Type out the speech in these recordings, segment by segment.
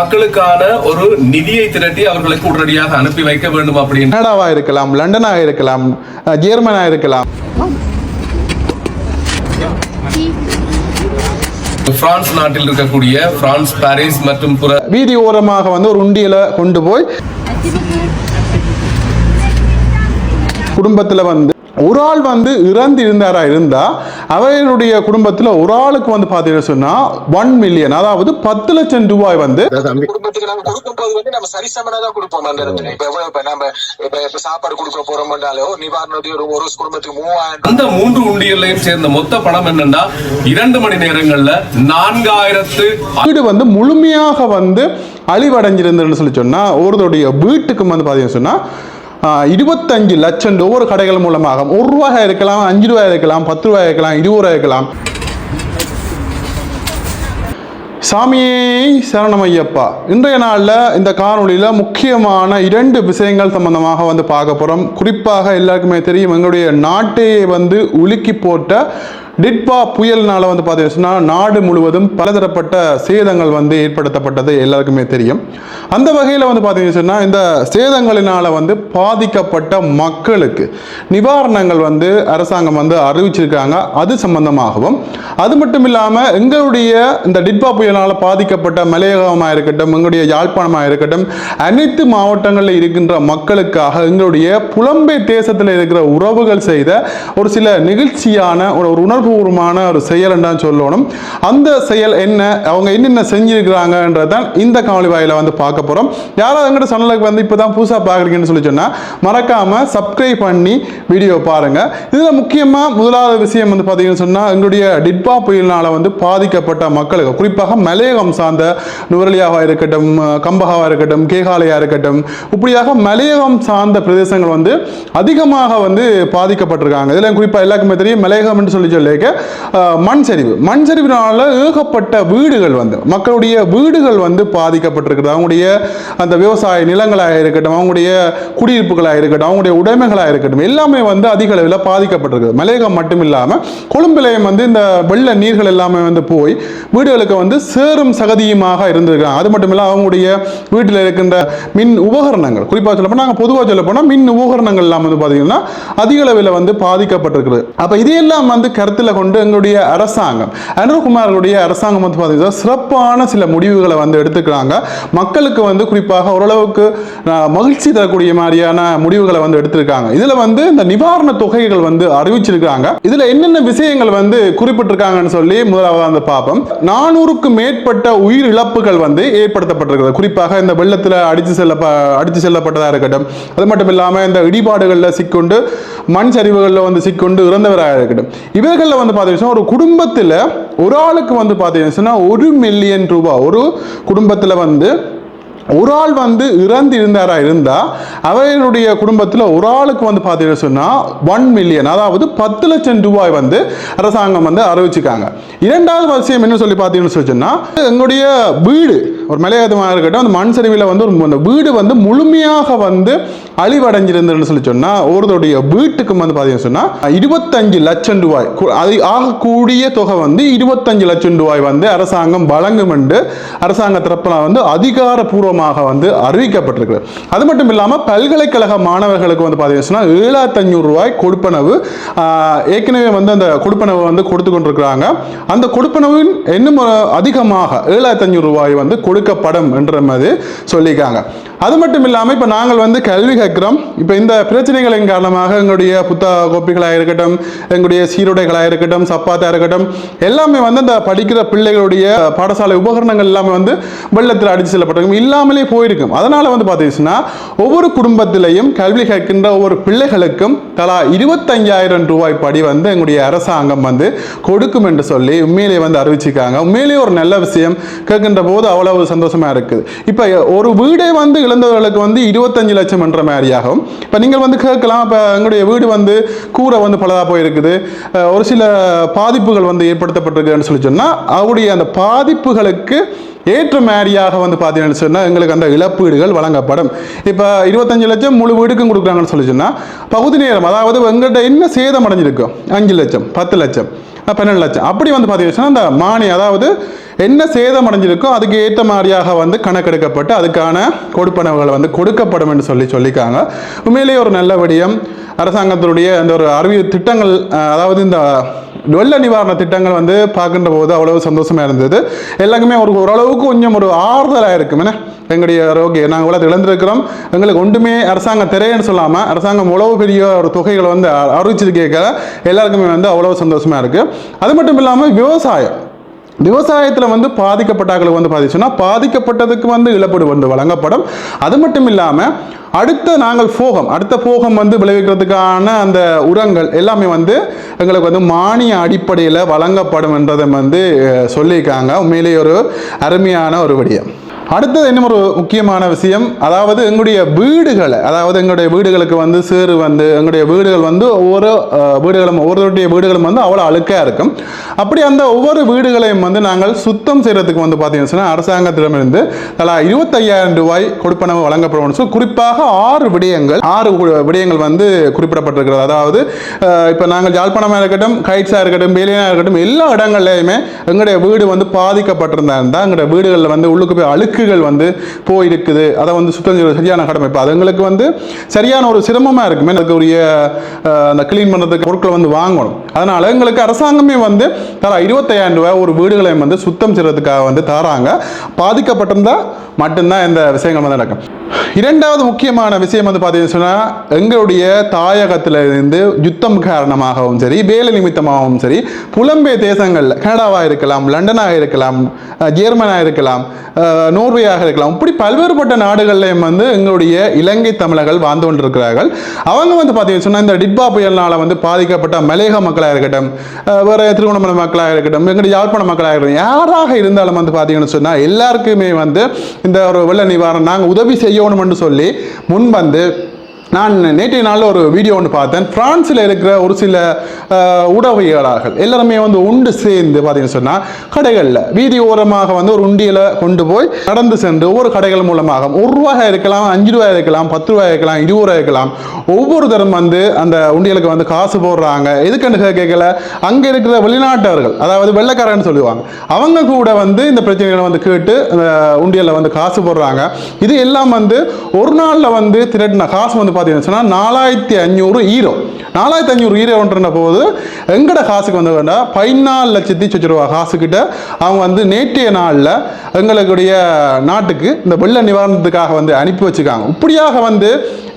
மக்களுக்கான ஒரு நிதியை திரட்டி அவர்களுக்கு உடனடியாக அனுப்பி வைக்க வேண்டும் அப்படின்னு கனடாவா இருக்கலாம் லண்டனாக இருக்கலாம் ஜெர்மனா இருக்கலாம். பிரான்ஸ் நாட்டில் இருக்கக்கூடிய பிரான்ஸ் பாரிஸ் மற்றும் புற வீதி ஓரமாக வந்து ஒரு உண்டியலை கொண்டு போய் குடும்பத்தில் வந்து ஒரு ஆள் வந்து இறந்து இருந்தாரா இருந்தா அவர்களுடைய குடும்பத்தில் ஒரு ஆளுக்கு வந்து பார்த்தீங்கன்னு சொன்னா ஒன் மில்லியன் அதாவது பத்து லட்சம் ரூபாய் வந்து குடும்பத்துக்கு நம்ம கொடுக்கும்போது வந்து நம்ம சரிசமனா தான் கொடுப்போம் அந்த இடத்துல. இப்ப எவ்வளவு இப்ப நம்ம இப்ப இப்ப சாப்பாடு கொடுக்க போறோம்னாலோ நிவாரணத்தை ஒரு ஒரு குடும்பத்துக்கு மூவாயிரம் அந்த மூன்று உண்டியல்லையும் சேர்ந்த மொத்த பணம் என்னன்னா இரண்டு மணி நேரங்கள்ல நான்காயிரத்து வீடு வந்து முழுமையாக வந்து அழிவடைஞ்சிருந்ததுன்னு சொல்லி சொன்னா ஒருவருடைய வீட்டுக்கு வந்து பார்த்தீங்கன்னு சொன்னா ஆஹ், இருபத்தஞ்சு லட்சம் ஒவ்வொரு கடைகள் மூலமாக ஒரு ரூபாய் இருக்கலாம் அஞ்சு ரூபாய் இருக்கலாம் பத்து ரூபாய் இருக்கலாம் இருபது ரூபாய் இருக்கலாம். சாமியே சரணமையப்பா இன்றைய நாளில் இந்த காணொலியில் முக்கியமான இரண்டு விஷயங்கள் சம்பந்தமாக வந்து பார்க்க போகிறோம் குறிப்பாக எல்லாருக்குமே தெரியும் எங்களுடைய நாட்டையே வந்து உலுக்கி போட்ட டிட்பா புயல்னால வந்து பார்த்தீங்கன்னா நாடு முழுவதும் பலதரப்பட்ட சேதங்கள் வந்து ஏற்படுத்தப்பட்டது எல்லாருக்குமே தெரியும். அந்த வகையில் வந்து பார்த்தீங்கன்னா இந்த சேதங்களினால் வந்து பாதிக்கப்பட்ட மக்களுக்கு நிவாரணங்கள் வந்து அரசாங்கம் வந்து அறிவிச்சிருக்காங்க. அது சம்பந்தமாகவும் அது மட்டும் இல்லாமல் எங்களுடைய இந்த டிட்பா புயலினால் பாதிக்கப்பட்ட மலையகமாக இருக்கட்டும் எங்களுடைய யாழ்ப்பாணமாக இருக்கட்டும் அனைத்து மாவட்டங்களில் இருக்கின்ற மக்களுக்காக எங்களுடைய புலம்பெய் தேசத்தில் இருக்கிற உறவுகள் செய்த ஒரு சில நிகழ்ச்சியான ஒரு ஒரு உணர்வுபூர்வமான ஒரு செயல் தான் சொல்லணும். அந்த செயல் என்ன? அவங்க என்னென்ன செஞ்சிருக்கிறாங்கன்றதான் இந்த காணொலி வாயில வந்து பார்க்க போகிறோம் யாராவது எங்கிட்ட சேனலுக்கு வந்து இப்போ தான் புதுசாக பார்க்குறீங்கன்னு சொல்லி சொன்னால் மறக்காமல் சப்ஸ்கிரைப் பண்ணி வீடியோ பாருங்கள் இதில் முக்கியமாக முதலாவது விஷயம் வந்து பார்த்தீங்கன்னு சொன்னால் எங்களுடைய டிட்பா புயலினால் வந்து பாதிக்கப்பட்ட மக்களுக்கு குறிப்பாக மலையகம் சார்ந்த நுவரலியாவாக இருக்கட்டும் கம்பகாவாக இருக்கட்டும் கேகாலயா இருக்கட்டும் இப்படியாக மலையகம் சார்ந்த பிரதேசங்கள் வந்து அதிகமாக வந்து பாதிக்கப்பட்டிருக்காங்க. இதில் குறிப்பாக எல்லாருக்குமே தெரியும் மலையகம் என்று சொல்லி சொல்லிக்க அஹ், மண் சரிவு. மண் சரிவினால ஏகப்பட்ட வீடுகள் வந்து மக்களுடைய வீடுகள் வந்து பாதிக்கப்பட்டிருக்கிறது அவங்களுடைய அந்த விவசாய நிலங்களாக இருக்கட்டும் அவங்களுடைய குடியிருப்புகளாக இருக்கட்டும் அவங்களுடைய உடைமைகளாக இருக்கட்டும் எல்லாமே வந்து அதிக அளவில் பாதிக்கப்பட்டிருக்கு மலையகம் மட்டும் இல்லாமல் கொழும்பிலையும் வந்து இந்த வெள்ள நீர்கள் எல்லாமே வந்து போய் வீடுகளுக்கு வந்து சேரும் சகதியுமாக இருந்திருக்கிறாங்க. அது மட்டும் இல்லாமல் அவங்களுடைய வீட்டில் இருக்கின்ற மின் உபகரணங்கள் குறிப்பாக சொல்ல போனால் நாங்கள் பொதுவாக சொல்ல போனால் மின் உபகரணங்கள் எல்லாம் வந்து பார்த்தீங்கன்னா அதிக அளவில் வந்து பாதிக்கப்பட்டிருக்கிறது அப்போ இதையெல்லாம் வந்து கருத்தில் கொண்டு எங்களுடைய அரசாங்கம் அனுர்குமார்களுடைய அரசாங்கம் வந்து பார்த்தீங்கன்னா சிறப்பான சில முடிவுகளை வந்து எடுத்துக்கிறாங்க. மக்களுக்கு வந்து குறிப்பாக ஓரளவுக்கு மகிழ்ச்சி தரக்கூடிய மாதிரியான முடிவுகளை வந்து எடுத்திருக்காங்க. இதில் வந்து இந்த நிவாரண தொகைகள் வந்து அறிவிச்சிருக்காங்க இதில் என்னென்ன விஷயங்கள் வந்து குறிப்பிட்டிருக்காங்கன்னு சொல்லி முதலாவது அந்த பார்ப்போம் நானூறுக்கும் மேற்பட்ட உயிர் இழப்புகள் வந்து ஏற்படுத்தப்பட்டிருக்கிறது. குறிப்பாக இந்த வெள்ளத்தில் அடித்து செல்ல அடித்து செல்லப்பட்டதாக இருக்கட்டும். அது மட்டும் இல்லாமல் இந்த இடிபாடுகளில் சிக்கொண்டு மண் சரிவுகளில் வந்து சிக்கொண்டு இறந்தவராக இருக்கட்டும். இவர்களில் வந்து பார்த்தீங்கன்னா ஒரு குடும்பத்தில் ஒரு ஆளுக்கு வந்து பார்த்தீங்கன்னா ஒரு மில்லியன் ரூபாய் ஒரு குடும்பத்தில் வந்து ஒரு ஆள் வந்து இறந்து இருந்தாரா இருந்தால் அவர்களுடைய குடும்பத்தில் ஒரு ஆளுக்கு வந்து பார்த்தீங்கன்னு சொன்னால் ஒன் மில்லியன் அதாவது பத்து லட்சம் ரூபாய் வந்து அரசாங்கம் வந்து அறிவிச்சுக்காங்க. இரண்டாவது விஷயம் என்ன சொல்லி பார்த்தீங்கன்னு சொன்னால் எங்களுடைய வீடு ஒரு மலையாதமாக இருக்கட்டும் அந்த மண் சரிவில் வந்து ஒரு அந்த வீடு வந்து முழுமையாக வந்து அழிவடைஞ்சிருந்ததுன்னு சொல்லி சொன்னால் ஒருவருடைய வீட்டுக்கு வந்து பார்த்தீங்கன்னு சொன்னால் இருபத்தஞ்சு லட்சம் ரூபாய் அது ஆகக்கூடிய தொகை வந்து இருபத்தஞ்சு லட்சம் ரூபாய் வந்து அரசாங்கம் வழங்கும் என்று அரசாங்க தரப்பில் வந்து அதிகாரப்பூர்வமாக வந்து அறிவிக்கப்பட்டிருக்கு அது மட்டும் இல்லாமல் பல்கலைக்கழக மாணவர்களுக்கு வந்து பார்த்தீங்கன்னா ஏழாத்தஞ்சூறு ரூபாய் கொடுப்பனவு ஏற்கனவே வந்து அந்த கொடுப்பனவு வந்து கொடுத்து கொண்டிருக்கிறாங்க. அந்த கொடுப்பனவின் இன்னும் அதிகமாக ஏழாயிரத்தஞ்சூறு ரூபாய் வந்து கொடுக்கப்படும் என்ற மாதிரி சொல்லியிருக்காங்க. அது மட்டும் இல்லாமல் இப்போ நாங்கள் வந்து கல்வி கற்கிறோம் இப்போ இந்த பிரச்சனைகளின் காரணமாக எங்களுடைய புத்தக கோப்பிகளாக இருக்கட்டும் எங்களுடைய சீருடைகளாக இருக்கட்டும் சப்பாத்தாக இருக்கட்டும் எல்லாமே வந்து அந்த படிக்கிற பிள்ளைகளுடைய பாடசாலை உபகரணங்கள் எல்லாமே வந்து வெள்ளத்தில் அடித்து செல்லப்பட்டிருக்கும் இல்லாமலே போயிருக்கும். அதனால் வந்து பார்த்தீங்கன்னா ஒவ்வொரு குடும்பத்திலையும் கல்வி கற்கின்ற ஒவ்வொரு பிள்ளைகளுக்கும் தலா இருபத்தஞ்சாயிரம் ரூபாய் படி வந்து எங்களுடைய அரசாங்கம் வந்து கொடுக்கும் என்று சொல்லி உண்மையிலேயே வந்து அறிவிச்சிருக்காங்க. உண்மையிலேயே ஒரு நல்ல விஷயம். கேட்கின்ற போது அவ்வளவு சந்தோஷமாக இருக்குது. இப்போ ஒரு வீடே வந்து இழந்தவர்களுக்கு வந்து இருபத்தஞ்சு லட்சம் என்ற மாதிரியாகும். இப்போ நீங்கள் வந்து கேட்கலாம் இப்போ எங்களுடைய வீடு வந்து கூரை வந்து பலதாக போயிருக்குது. ஒரு சில பாதிப்புகள் வந்து ஏற்படுத்தப்பட்டிருக்குன்னு சொல்லி சொன்னால் அவருடைய அந்த பாதிப்புகளுக்கு ஏற்ற மாதிரியாக வந்து பார்த்தீங்கன்னு சொன்னால் எங்களுக்கு அந்த இழப்பீடுகள் வழங்கப்படும். இப்போ இருபத்தஞ்சு லட்சம் முழு வீடுக்கும் கொடுக்குறாங்கன்னு சொல்லி சொன்னால் பகுதி நேரம் அதாவது எங்கள்கிட்ட என்ன சேதம் அடைஞ்சிருக்கும் அஞ்சு லட்சம் பத்து லட்சம் பன்னெண்டு லட்சம். அப்படி வந்து பார்த்தீங்கன்னா அந்த மானி அதாவது என்ன சேதம் அடைஞ்சிருக்கோ அதுக்கு ஏற்ற மாதிரியாக வந்து கணக்கெடுக்கப்பட்டு அதுக்கான கொடுப்பனவுகள் வந்து கொடுக்கப்படும் என்று சொல்லி சொல்லிக்காங்க உண்மையிலேயே ஒரு நல்ல விடயம். அரசாங்கத்தினுடைய அந்த ஒரு அறிவியல் திட்டங்கள் அதாவது இந்த வெள்ள நிவாரண திட்டங்கள் வந்து பார்க்கின்ற போது அவ்வளவு சந்தோஷமாக இருந்தது. எல்லாருக்குமே ஒரு ஓரளவுக்கு கொஞ்சம் ஒரு ஆறுதலாக இருக்கும். என்ன? எங்களுடைய ஆரோக்கியம் நாங்கள் இவ்வளோ இழந்திருக்கிறோம். எங்களுக்கு ஒன்றுமே அரசாங்கம் தெரியன்னு சொல்லாமல் அரசாங்கம் இவ்வளவு பெரிய ஒரு தொகைகளை வந்து அ- எல்லாருக்குமே வந்து அவ்வளோ சந்தோஷமாக இருக்குது அது மட்டும் இல்லாமல் விவசாயம். விவசாயத்தில் வந்து பாதிக்கப்பட்டாக்களுக்கு வந்து பாதிச்சுன்னா பாதிக்கப்பட்டதுக்கு வந்து இழப்பீடு வந்து வழங்கப்படும். அது மட்டும் இல்லாமல் அடுத்த நாங்கள் போகம் அடுத்த போகம் வந்து விளைவிக்கிறதுக்கான அந்த உரங்கள் எல்லாமே வந்து எங்களுக்கு வந்து மானிய அடிப்படையில் வழங்கப்படும் என்றதை வந்து சொல்லியிருக்காங்க. உண்மையிலேயே ஒரு அருமையான ஒரு விடயம். அடுத்தது இன்னும் ஒரு முக்கியமான விஷயம்? அதாவது எங்களுடைய வீடுகளை அதாவது எங்களுடைய வீடுகளுக்கு வந்து சேறு வந்து எங்களுடைய வீடுகள் வந்து ஒவ்வொரு வீடுகளும் ஒவ்வொருடைய வீடுகளும் வந்து அவ்வளோ அழுக்காக இருக்கும். அப்படி அந்த ஒவ்வொரு வீடுகளையும் வந்து நாங்கள் சுத்தம் செய்கிறதுக்கு வந்து பார்த்தீங்கன்னு சொன்னால் அரசாங்கத்திடமிருந்து தலா இருபத்தையாயிரம் ரூபாய் கொடுப்பனவு வழங்கப்படும் சொல்லி குறிப்பாக ஆறு விடயங்கள் ஆறு விடயங்கள் வந்து குறிப்பிடப்பட்டிருக்கிறது. அதாவது இப்போ நாங்கள் ஜாழ்ப்பாணமாக இருக்கட்டும் கைட்ஸாக இருக்கட்டும் வேலையாக இருக்கட்டும் எல்லா இடங்கள்லையுமே எங்களுடைய வீடு வந்து பாதிக்கப்பட்டிருந்தா இருந்தால் எங்களுடைய வீடுகளில் வந்து உள்ளுக்கு போய் அழுக்குகள் வந்து போயிருக்குது. அதை வந்து சுத்தம் செய்வது சரியான கடமை. இப்போ அது வந்து சரியான ஒரு சிரமமாக இருக்குமே. அதுக்கு உரிய அந்த க்ளீன் பண்ணுறதுக்கு பொருட்களை வந்து வாங்கணும். அதனால் எங்களுக்கு அரசாங்கமே வந்து தர இருபத்தையாயிரம் ரூபாய் ஒரு வீடுகளை வந்து சுத்தம் செய்கிறதுக்காக வந்து தராங்க. பாதிக்கப்பட்டிருந்தால் மட்டும்தான் இந்த விஷயங்கள் வந்து நடக்கும். இரண்டாவது முக்கியமான விஷயம் வந்து பார்த்தீங்கன்னு சொன்னால் எங்களுடைய தாயகத்தில் இருந்து யுத்தம் காரணமாகவும் சரி வேலை நிமித்தமாகவும் சரி புலம்பெயர் தேசங்களில் கனடாவாக இருக்கலாம் லண்டனாக இருக்கலாம் அஹ், ஜெர்மனாக இருக்கலாம் நோ நோர்வேயாக இருக்கலாம். இப்படி பல்வேறுபட்ட நாடுகள்லையும் வந்து எங்களுடைய இலங்கை தமிழர்கள் வாழ்ந்து கொண்டிருக்கிறார்கள். அவங்க வந்து பார்த்தீங்கன்னு சொன்னால் இந்த டிட்பா புயலினால் வந்து பாதிக்கப்பட்ட மலையக மக்களாக இருக்கட்டும் வேறு திருவண்ணாமலை மக்களாக இருக்கட்டும் எங்களுடைய யாழ்ப்பாண மக்களாக இருக்கட்டும் யாராக இருந்தாலும் வந்து பார்த்தீங்கன்னு சொன்னால் எல்லாருக்குமே வந்து இந்த ஒரு வெள்ள நிவாரணம் நாங்கள் உதவி செய்யணும்னு சொல்லி முன் வந்து நான் நேற்றைய நாளில் ஒரு வீடியோ ஒன்று பார்த்தேன். பிரான்ஸில் இருக்கிற ஒரு சில உடவையாளர்கள் எல்லாருமே வந்து உண்டு சேர்ந்து பார்த்தீங்கன்னு சொன்னால் கடைகளில் வீதி ஓரமாக வந்து ஒரு உண்டியலை கொண்டு போய் நடந்து சென்று ஒவ்வொரு கடைகள் மூலமாக ஒரு ரூபாய் இருக்கலாம் அஞ்சு ரூபாய் இருக்கலாம் பத்து ரூபாய் இருக்கலாம் இருபது ரூபாய் இருக்கலாம் ஒவ்வொரு தரம் வந்து அந்த உண்டியலுக்கு வந்து காசு போடுறாங்க. எதுக்குன்னு கேட்கல அங்கே இருக்கிற வெளிநாட்டவர்கள் அதாவது வெள்ளைக்காரன்னு சொல்லுவாங்க. அவங்க கூட வந்து இந்த பிரச்சனைகளை வந்து கேட்டு அந்த உண்டியலில் வந்து காசு போடுறாங்க. இது எல்லாம் வந்து ஒரு நாளில் வந்து திரட்டின காசு வந்து பார்த்தீங்கன்னு சொன்னால் நாலாயிரத்தி அஞ்சூறு ஈரோ. நாலாயிரத்தி அஞ்சூறு ஈரோன்ற போது எங்கட காசுக்கு வந்து வேண்டாம் பதினாலு லட்சத்தி சொச்சு ரூபா காசுக்கிட்ட அவங்க வந்து நேற்றைய நாளில் எங்களுடைய நாட்டுக்கு இந்த வெள்ள நிவாரணத்துக்காக வந்து அனுப்பி வச்சுக்காங்க இப்படியாக வந்து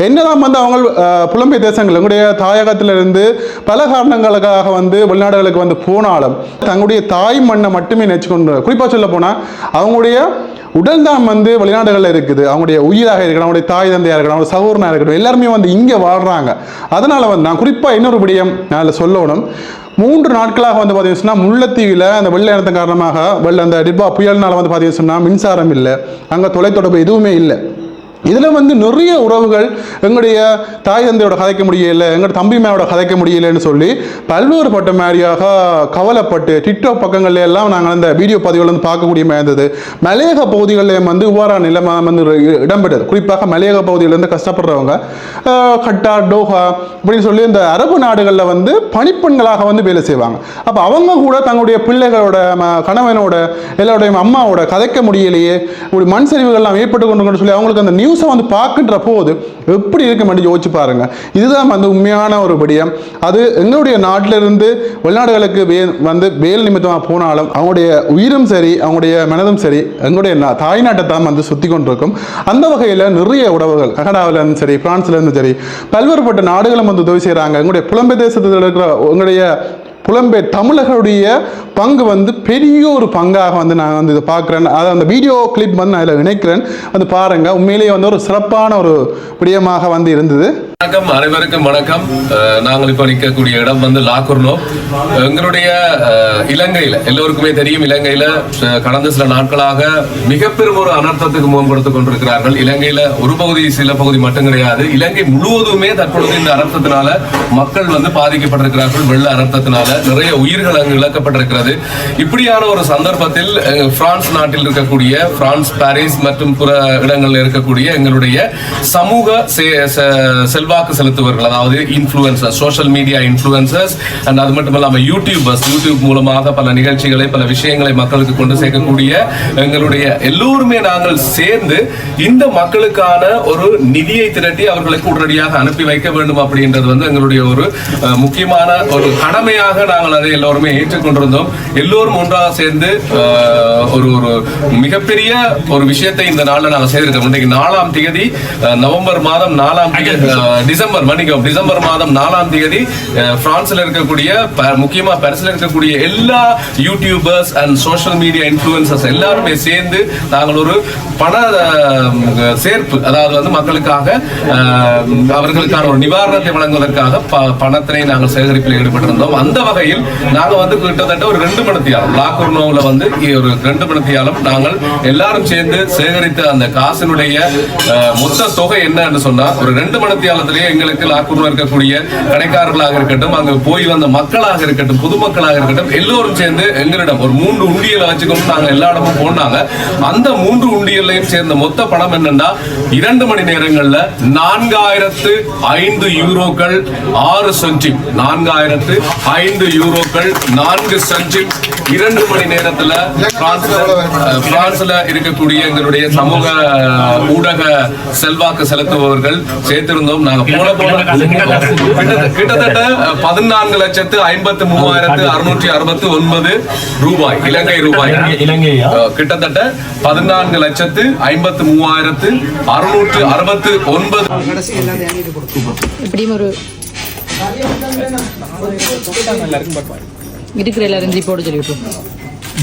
என்னதான் வந்து அவங்க அஹ், புலம்பெயர் தேசங்கள் எங்களுடைய தாயகத்திலிருந்து பல காரணங்களுக்காக வந்து வெளிநாடுகளுக்கு வந்து போனாலும் தங்களுடைய தாய் மண்ணை மட்டுமே நினச்சிக்கொண்டு குறிப்பாக சொல்ல போனால் அவங்களுடைய உடல் தான் வந்து வெளிநாடுகளில் இருக்குது. அவங்களுடைய உயிராக இருக்கணும் அவங்களுடைய தாய் தந்தையாக இருக்கணும் அவங்க சகோதரனாக இருக்கட்டும் எல்லாருமே வந்து இங்கே வாழ்கிறாங்க அதனால் வந்து நான் குறிப்பாக இன்னொரு விடயம் நான் அதில் சொல்லணும். மூன்று நாட்களாக வந்து பார்த்தீங்கன்னா முல்லைத்தீவில் அந்த வெள்ள இனத்தின் காரணமாக வெள்ள அந்த டிப்பா புயல்னால் வந்து பார்த்தீங்கன்னா மின்சாரம் இல்லை. அங்கே தொலைத்தொடர்பு எதுவுமே இல்லை. இதில் வந்து நிறைய உறவுகள் எங்களுடைய தாய் தந்தையோட கதைக்க முடியல எங்களோட தம்பி மேவோட கதைக்க முடியலன்னு சொல்லி பல்வேறு பட்ட மாதிரியாக கவலைப்பட்டு டிக்டாக் பக்கங்கள்ல எல்லாம் நாங்கள் அந்த வீடியோ பதிவுகள் வந்து பார்க்கக்கூடிய மாதிரி இருந்தது. மலையக பகுதிகளில் வந்து இவ்வாறான நிலைமை வந்து இடம்பெற்றது. குறிப்பாக மலையக பகுதியிலேருந்து கஷ்டப்படுறவங்க கட்டா டோஹா அப்படின்னு சொல்லி இந்த அரபு நாடுகளில் வந்து பணிப்பெண்களாக வந்து வேலை செய்வாங்க. அப்போ அவங்க கூட தங்களுடைய பிள்ளைகளோட ம- கணவனோட எல்லாருடைய அம்மாவோட கதைக்க முடியலையே இப்படி மண் சரிவுகள்லாம் ஏற்பட்டு கொண்டு சொல்லி அவங்களுக்கு அந்த நியூ நியூஸை வந்து பார்க்கின்ற போது எப்படி இருக்க மட்டும் யோசிச்சு பாருங்கள் இதுதான் வந்து உண்மையான ஒரு விடயம். அது எங்களுடைய நாட்டிலிருந்து வெளிநாடுகளுக்கு வே வந்து வேல் நிமித்தமாக போனாலும் அவங்களுடைய உயிரும் சரி அவங்களுடைய மனதும் சரி எங்களுடைய நா- தாய்நாட்டை தான் வந்து சுற்றி கொண்டிருக்கும். அந்த வகையில் நிறைய உறவுகள் கனடாவிலேருந்து சரி ஃப்ரான்ஸ்லேருந்து சரி பல்வேறுபட்ட நாடுகளும் வந்து உதவி செய்கிறாங்க எங்களுடைய புலம்பெயர் தேசத்தில் இருக்கிற உங்களுடைய புலம்பெயர் தமிழர்களுடைய பங்கு வந்து பெரிய ஒரு பங்காக வந்து நான் வந்து இதை பார்க்குறேன். அதை அந்த வீடியோ கிளிப் வந்து நான் இதில் இணைக்கிறேன். வந்து பாருங்கள் உண்மையிலேயே வந்து ஒரு சிறப்பான ஒரு விடயமாக வந்து இருந்தது. வணக்கம். அனைவருக்கும் வணக்கம். நாங்கள் இப்ப நிற்கக்கூடிய இடம் வந்து லாகுர்னோ. எங்களுடைய அஹ், இலங்கையில எல்லோருக்குமே தெரியும் இலங்கையில கடந்த சில நாட்களாக மிகப்பெரும் ஒரு அனர்த்தத்துக்கு முகம் கொடுத்துக் கொண்டிருக்கிறார்கள். இலங்கையில ஒரு பகுதி சில பகுதி மட்டும் கிடையாது. இலங்கை முழுவதுமே தற்பொழுது இந்த அனர்த்தத்தினால மக்கள் வந்து பாதிக்கப்பட்டிருக்கிறார்கள். வெள்ள அனர்த்தத்தினால நிறைய உயிர்கள் அங்கு இழக்கப்பட்டிருக்கிறது. இப்படியான ஒரு சந்தர்ப்பத்தில் பிரான்ஸ் நாட்டில் இருக்கக்கூடிய பிரான்ஸ் பாரிஸ் மற்றும் பிற இடங்களில் இருக்கக்கூடிய எங்களுடைய சமூக செல்வ செல்வாக்கு செலுத்துவர்கள் அதாவது influencers social media influencers and அது மட்டும் இல்லாம யூடியூபர்ஸ் யூடியூப் மூலமாக பல நிகழ்ச்சிகளை பல விஷயங்களை மக்களுக்கு கொண்டு சேர்க்கக்கூடிய எங்களுடைய எல்லோருமே நாங்கள் சேர்ந்து இந்த மக்களுக்கான ஒரு நிதியை திரட்டி அவர்களுக்கு உடனடியாக அனுப்பி வைக்க வேண்டும் அப்படின்றது வந்து எங்களுடைய ஒரு முக்கியமான ஒரு கடமையாக நாங்கள் அதை எல்லோருமே ஏற்றுக்கொண்டிருந்தோம். எல்லோரும் ஒன்றாக சேர்ந்து ஒரு ஒரு மிகப்பெரிய ஒரு விஷயத்தை இந்த நாள்ல நாங்கள் செய்திருக்கோம். இன்றைக்கு நாலாம் தேதி நவம்பர் மாதம் நாலாம் தேதி டிசம்பர் மன்னிக்கும் டிசம்பர் மாதம் நாலாம் தேதி பிரான்ஸ்ல இருக்கக்கூடிய முக்கியமா பாரிஸ்ல இருக்கக்கூடிய எல்லா YouTubers and social media influencers எல்லாருமே சேர்ந்து நாங்கள் ஒரு பண சேர்ப்பு அதாவது வந்து மக்களுக்காக அவர்களுக்கான ஒரு நிவாரணத்தை வழங்குவதற்காக ப- பணத்தினை நாங்கள் சேகரிப்பில் ஈடுபட்டிருந்தோம். அந்த வகையில் நாங்கள் வந்து கிட்டத்தட்ட ஒரு ரெண்டு மணித்தியாலம் லாக்குர்னோவில் வந்து ஒரு ரெண்டு மணித்தியாலம் நாங்கள் எல்லாரும் சேர்ந்து சேகரித்த அந்த காசினுடைய மொத்த தொகை என்னன்னு சொன்னா ஒரு ரெண்டு மணித்தியாலத்திலேயே எங்களுக்கு லாக்குர்னோ இருக்கக்கூடிய கடைக்காரர்களாக இருக்கட்டும் அங்கு போய் வந்த மக்களாக இருக்கட்டும் பொதுமக்களாக இருக்கட்டும் எல்லோரும் சேர்ந்து எங்களிடம் ஒரு மூன்று உண்டியலை வச்சுக்கொண்டு நாங்க எல்லா இடமும் போனாங்க. அந்த மூன்று உண்டியல்லையும் சேர்ந்த மொத்த பணம் என்னன்னா இரண்டு மணி நேரங்கள்ல நான்காயிரத்து ஐந்து யூரோக்கள் ஆறு சென்டிம். நான்காயிரத்து ஐந்து யூரோக்கள் நான்கு சென்டிம். இரண்டு மணி நேரத்துல பிரான்ஸ்ல இருக்கக்கூடிய எங்களுடைய சமூக ஊடக செல்வாக்கு செலுத்துபவர்கள் சேர்த்திருந்தோம். கிட்டத்தட்ட- பதினான்கு லட்சத்து ஐம்பத்து மூவாயிரத்து அறுநூற்றி அறுபத்தி ஒன்பது ரூபாய். இலங்கை ரூபாய் கிட்டத்தட்ட பதினான்கு லட்சத்து ஐம்பத்து மூவாயிரத்து அறுநூற்று அறுபத்து ஒன்பது எப்படியும் ஒரு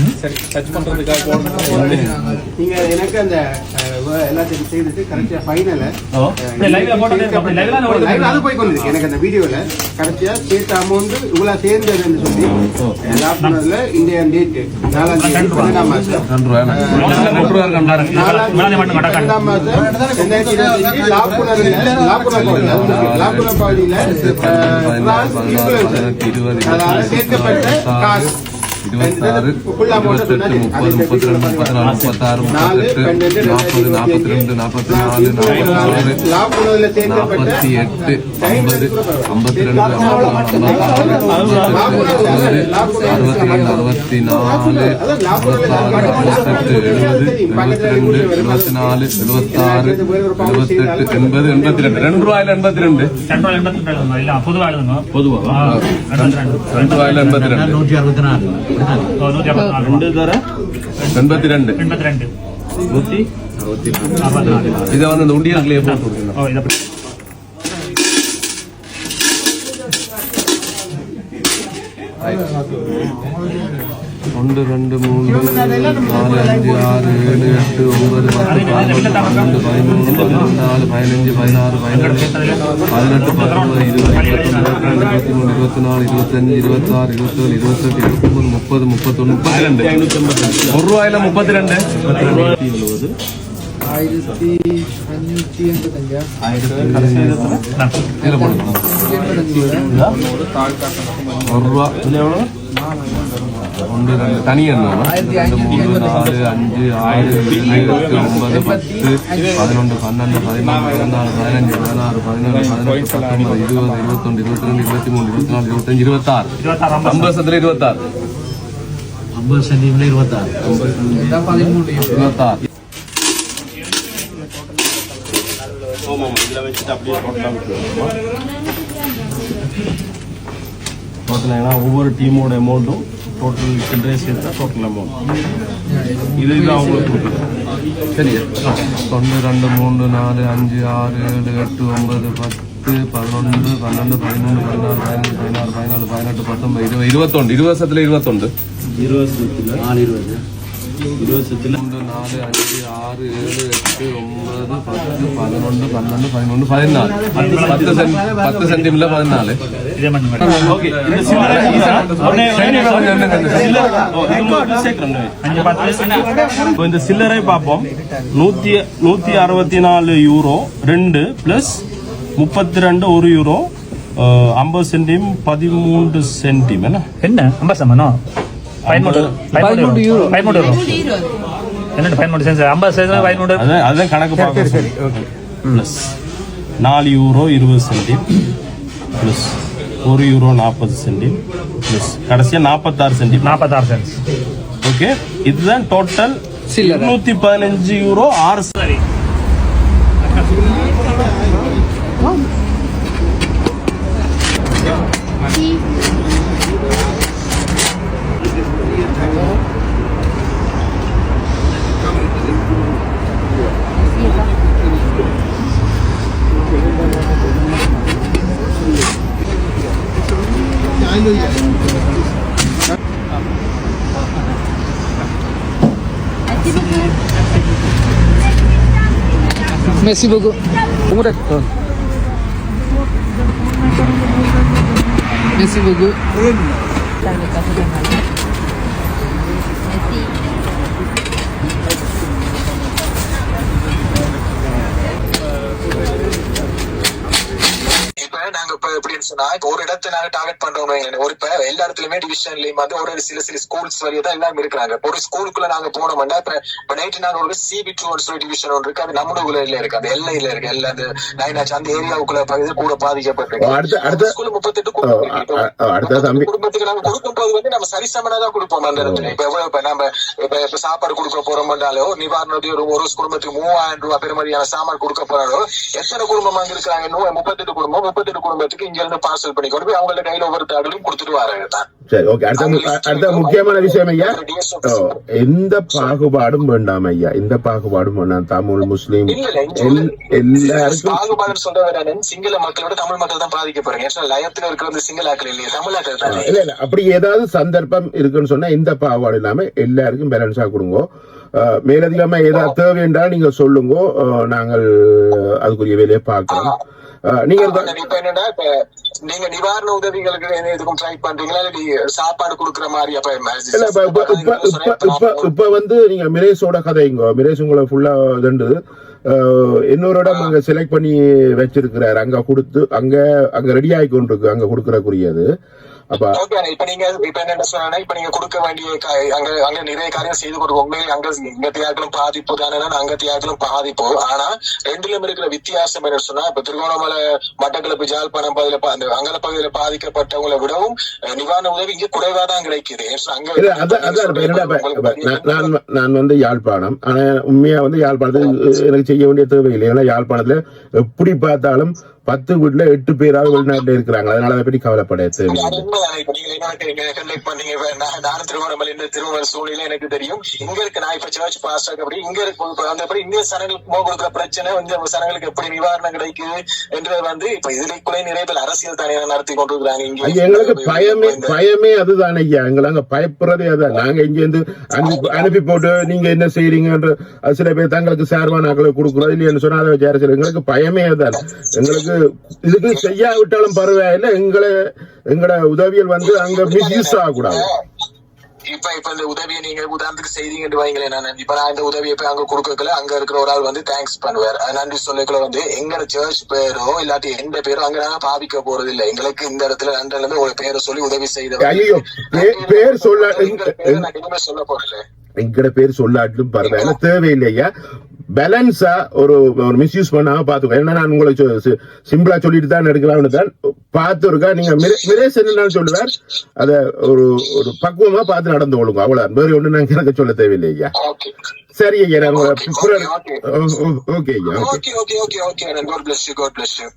இருக்கிற எல்லாரும் ஜிப்போட சொல்லிவிட்டோம் நீங்க எனக்கு அந்த எல்லாத்தையும் செய்துட்டு கரெக்டா ஃபைனல. அது போய் எனக்கு அந்த வீடியோல கரெக்டா சேர்த்த அமௌண்ட் இவ்வளவு சேர்ந்ததுன்னு சொல்லி லாப்டாப்ல இந்தியா டேட் நாலாம் தேதி பன்னெண்டாம் கடக்காது. பன்னெண்டாம் மாசம். ரெண்டாயிரத்தி பகுதியில பிரான்ஸ் influencer. அதாவது சேர்க்கப்பட்ட காசு. இருபத்தாறு இருபத்தெட்டு முப்பது முப்பத்தி ரெண்டு முப்பத்தி நாலு முப்பத்தாறு முப்பத்தெட்டு நாற்பது நாற்பத்தி ரெண்டு நாற்பத்தி நாலு நாற்பத்தி ஆறு நாற்பத்தி எட்டு ஐம்பது ஐம்பத்தி ரெண்டு ஐம்பத்தி நாலு அறுபத்தி ரெண்டு அறுபத்தி நாலு அறுபத்தாறு அறுபத்தெட்டு எழுபது எழுபத்தி ரெண்டு எழுபத்தி நாலு எழுபத்தாறு எழுபத்தெட்டு எண்பது எண்பத்தி ரெண்டு ரெண்டு ரூபாயில எண்பத்தி ரெண்டு ரெண்டு ரூபாயில எண்பத்தி ரெண்டு அறுபத்தி நாலு ரூபாய். எண்பத்தி ரெண்டு எண்பத்தி ரெண்டு நாலு. இதை வந்து இந்த உண்டியல்களே போட்டு விடுங்க. ஓ, இதை பத்தி. ஒன்று ரெண்டு மூணு நாலு அஞ்சு ஆறு ஏழு எட்டு ஒன்பது பத்து பதினொன்று பன்னெண்டு பதிமூணு பதினாலு பதினஞ்சு பதினாறு பதினேழு பதினெட்டு பத்தொன்பது இருபது இருபத்தொன்று இருபத்தி மூணு இருபத்தி நாலு இருபத்தஞ்சு இருபத்தாறு இருபத்தேழு இருபத்தெட்டு இருபத்தொன்பது முப்பது முப்பத்தொன்று முப்பத்தி ரெண்டு ஒரு ரூபாயில முப்பத்தி ரெண்டு ஆயிரத்தி அஞ்சூத்தி ஒன்று ரெண்டு தனி ரெண்டு மூணு நாலு அஞ்சு ஆயிரத்தி ஏழு ஒன்பது பத்து பதினொன்று பன்னெண்டு பதிமூணு பதினாலு பதினஞ்சு பதினாறு பதினேழு பதினெட்டு பத்தொன்பது இருபது இருபத்தொன்று இருபத்தி ரெண்டு இருபத்தி மூணு இருபத்தி நாலு இருபத்தஞ்சு இருபத்தாறு ஐம்பது. இருபத்தாறு ஐம்பது சென்டிமீட்டர் இருபத்தாறு இருபத்தாறு டோட்டல் ஏன்னா ஒவ்வொரு டீமோட அமௌண்ட்டும் டோட்டல் சில்லறை சேர்த்தா டோட்டல் அமௌண்ட் இது இது அவங்களுக்கு கொடுக்குறது. சரி ஒன்று ரெண்டு மூணு நாலு அஞ்சு ஆறு ஏழு எட்டு ஒன்பது பத்து பதினொன்று பன்னெண்டு பதிமூணு பதினாறு பதினஞ்சு பதினாறு பதினாலு பதினெட்டு பத்தொன்பது இருபது இருபத்தொன்று. இருபது வருஷத்துல இருபத்தொன்று. இருபது வருஷத்தில் இருபது. வருஷத்தில் மூன்று நாலு அஞ்சு ஆறு ஏழு எட்டு ஒன்பது பத்து பதினொன்று பன்னெண்டு பதிமூணு பதினாலு பத்து சென்ட் பத்து சென்டிமீட்டர்ல பதினாலு இதே மாதிரி மேடம். ஓகே இந்த சில்லறை ஒண்ணே சில்லறை ஓ, இது மட்டும் சேர்க்கிறேன் அஞ்சு பத்து இப்போ இந்த சில்லறை பார்ப்போம் நூத்தி நூத்தி அறுபத்தி நாலு யூரோ ரெண்டு பிளஸ் முப்பத்தி ரெண்டு ஒரு யூரோ ஐம்பது சென்டிம் பதிமூன்று சென்டிம் என்ன என்ன ஐம்பது சமனோ பதிமூன்று பதிமூன்று யூரோ பதிமூன்று யூரோ ஐம்பது சென்ஸ் பதிமூன்று அதான் அதான் கணக்கு பார்க்க சரி ப்ளஸ் நாலு யூரோ இருபது சென்டிம் ப்ளஸ் ஒரு யூரோ நாற்பது சென்டிம் ப்ளஸ் கடைசியாக நாற்பத்தாறு சென்டிம் நாற்பத்தாறு சென்ஸ் ஓகே இதுதான் டோட்டல் இருநூத்தி பதினஞ்சு யூரோ ஆறு சரி ಎಸಿಬೇಕು ಎಸಿಬೇಕು இப்ப எப்படின்னு சொன்னா இப்ப ஒரு இடத்தை நாங்க டார்கெட் பண்றோம். ஒரு இப்ப எல்லா இடத்துலயுமே டிவிஷன்லயும் வந்து ஒரு சில சில ஸ்கூல்ஸ் வரையும் தான் எல்லாரும் இருக்கிறாங்க. ஒரு ஸ்கூலுக்குள்ள நாங்க போனோம்னா இப்ப இப்ப நைட்டு நாங்க ஒரு சிபி டூ சொல்லி டிவிஷன் ஒன்று இருக்கு. அது நம்ம ஊர்ல இருக்கு. அது எல்லையில இருக்கு. எல்லா அந்த நைனாச்சு அந்த ஏரியாவுக்குள்ள பகுதி கூட பாதிக்கப்பட்டிருக்கு. ஸ்கூல் முப்பத்தெட்டு. குடும்பத்துக்கு நாங்க கொடுக்கும் போது வந்து நம்ம சரிசமனா தான் கொடுப்போம் அந்த இடத்துல. இப்ப எவ்வளவு இப்ப நம்ம இப்ப சாப்பாடு கொடுக்க போறோம்னாலோ நிவாரண உதவி ஒரு ஒரு குடும்பத்துக்கு மூவாயிரம் ரூபாய் பெருமதியான சாமான் கொடுக்க போறாலோ எத்தனை குடும்பம் அங்க இருக்கிறாங்க? முப்பத்தெட்டு குடும்பம். முப்பத்தெட்டு குடும்பத்துக்கு இங்க இருந்து பார்சல் பண்ணி கொண்டு போய் அவங்களோட கையில ஒவ்வொரு தாடுலையும் கொடுத்துட்டு தான். சரி ஓகே அடுத்த அடுத்த முக்கியமான விஷயம் ஐயா. எந்த பாகுபாடும் வேண்டாம் ஐயா. எந்த பாகுபாடும் வேண்டாம். தமிழ் முஸ்லீம் எல்லாருக்கும் பாகுபாடுன்னு சொல்றவரை சிங்கள மக்களோட தமிழ் மக்கள் தான் பாதிக்கப்படுறாங்க ஏன்னா லயத்துல இருக்கிற வந்து சிங்கள ஆக்கள் இல்லையா தமிழ் ஆக்கள் தானே? இல்ல இல்ல. அப்படி ஏதாவது சந்தர்ப்பம் இருக்குன்னு சொன்னா எந்த பாகுபாடு இல்லாம எல்லாருக்கும் பேலன்ஸா கொடுங்க. மேலதிகமா ஏதாவது தேவை என்றால் நீங்க சொல்லுங்க. நாங்கள் அதுக்குரிய வேலையை பார்க்கிறோம். அஹ், நீங்க இப்ப என்னன்னா இப்ப நீங்க நிவாரண உதவிகளுக்கு எது- எதுக்கும் ட்ரை பண்றீங்களா? இல்லாட்டி சாப்பாடு கொடுக்குற மாதிரி அப்ப இல்ல இப்ப வந்து நீங்க மிரேஷோட கதைங்க மிரேஷ் உங்களை ஃபுல்லா இதுண்டு. அஹ், இன்னொரு இடம் அங்க செலக்ட் பண்ணி வச்சிருக்கிறாரு. அங்க கொடுத்து அங்க அங்க ரெடி ஆகி அங்க கொடுக்கறக்குரியது. இப்ப நீங்க இப்ப என்ன சொன்னா இப்ப நீங்க கொடுக்க வேண்டிய அங்க அங்க நிறைய காரியம் செய்து கொடுக்க உண்மையிலே அங்க இங்க தியாக்களும் பாதிப்பு தானே அங்க தியாக்களும் பாதிப்பு. ஆனா ரெண்டுலயும் இருக்கிற வித்தியாசம் என்ன சொன்னா இப்ப திருகோணமலை மட்டக்களப்பு ஜாழ்ப்பாணம் பகுதியில அந்த அங்கல பகுதியில பாதிக்கப்பட்டவங்களை விடவும் நிவாரண உதவி இங்க குறைவா தான் கிடைக்குது. நான் நான் வந்து யாழ்ப்பாணம். ஆனா உண்மையா வந்து யாழ்ப்பாணத்துக்கு எனக்கு செய்ய வேண்டிய தேவையில்லை. ஏன்னா யாழ்ப்பாணத்துல எப்படி பார்த்தாலும் பத்து வீட்டுல எட்டு பேராவது வெளிநாட்டுல இருக்கிறாங்க. அதனால அதை பற்றி கவலைப்பட சூழ்நிலை எனக்கு தெரியும். இங்க இருக்கு நான் இப்ப சர்ச் அப்படி இங்க இருக்கு அந்த படி இந்திய சனங்களுக்கு கொடுக்குற பிரச்சனை இந்த சனங்களுக்கு எப்படி நிவாரணம் கிடைக்குது என்றது வந்து இப்ப நிறைய பேர் அரசியல் தானே நடத்தி கொண்டிருக்கிறாங்க. இங்க ஐயா, எங்களுக்கு பயமே பயமே அதுதான் ஐயா. எங்களை அங்க பயப்படுறதே அதான் நாங்க இங்க இருந்து அனுப்பி போட்டு நீங்க என்ன செய்றீங்கன்ற அது சில பேர் தங்களுக்கு சார்பான கொடுக்குறோம் இல்லைன்னு சொன்னா அதை விசாரிச்சு எங்களுக்கு பயமே அதுதான். எங்களுக்கு இதுக்கு செய்யாவிட்டாலும் பரவாயில்ல. எங்களை எங்களோட உதவிகள் வந்து அங்க மிஸ்யூஸ் ஆகக்கூடாது. இப்ப இப்ப இந்த உதவியை நீங்க உதாரணத்துக்கு செய்தீங்கன்னு வைங்களேன் நான் இப்ப நான் இந்த உதவியை போய் அங்க கொடுக்கல அங்க இருக்கிற ஒரு ஆள் வந்து தேங்க்ஸ் பண்ணுவார். நன்றி சொல்லக்குள்ள வந்து எங்கட சர்ச் பேரோ இல்லாட்டி எந்த பேரோ அங்க நாங்க பாவிக்க போறது இல்ல எங்களுக்கு இந்த இடத்துல நன்றில இருந்து ஒரு பேரை சொல்லி உதவி செய்த பேர் சொல்ல சொல்ல போறேன் எங்கட பேர் சொல்லாட்டிலும் பரவாயில்ல. தேவையில்லையா பேலன்ஸா ஒரு ஒரு மிஸ்யூஸ் பண்ணாம பாத்துக்கோ ஏன்னா நான் உங்களுக்கு சிம்பிளா சொல்லிட்டு தான் எடுக்கலாம்னு தான் பார்த்து இருக்கா நீங்க மிரே- மிரேஸ் என்னன்னு சொல்லுவார். அத ஒரு ஒரு பக்குவமா பார்த்து நடந்து கொள்ளுங்க. அவ்வளவு வேற ஒண்ணு நான் எனக்கு சொல்ல தேவையில்லை ஐயா. சரி ஐயா நான் okay okay. Okay okay okay okay God bless you God bless you.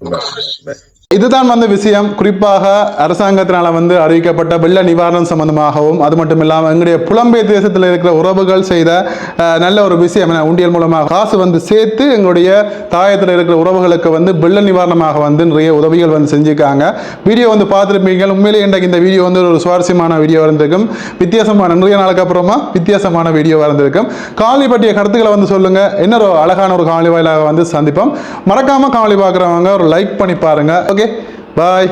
Bye. இதுதான் வந்து விஷயம். குறிப்பாக அரசாங்கத்தினால வந்து அறிவிக்கப்பட்ட வெள்ள நிவாரணம் சம்பந்தமாகவும் அது மட்டும் இல்லாமல் எங்களுடைய புலம்பெயர் தேசத்தில் இருக்கிற உறவுகள் செய்த நல்ல ஒரு விஷயம் உண்டியல் மூலமாக காசு வந்து சேர்த்து எங்களுடைய தாயத்தில் இருக்கிற உறவுகளுக்கு வந்து வெள்ள நிவாரணமாக வந்து நிறைய உதவிகள் வந்து செஞ்சுருக்காங்க. வீடியோ வந்து பார்த்துருப்பீங்க உண்மையிலேயே இன்றைக்கு இந்த வீடியோ வந்து ஒரு சுவாரஸ்யமான வீடியோ இருந்திருக்கும். வித்தியாசமான நிறைய நாளுக்கு அப்புறமா வித்தியாசமான வீடியோ இருந்திருக்கும். காணொலி பற்றிய கருத்துக்களை வந்து சொல்லுங்க. இன்னொரு அழகான ஒரு காணொலி வாயிலாக வந்து சந்திப்போம். மறக்காம காணொலி பார்க்குறவங்க ஒரு லைக் பண்ணி பாருங்க. Okay bye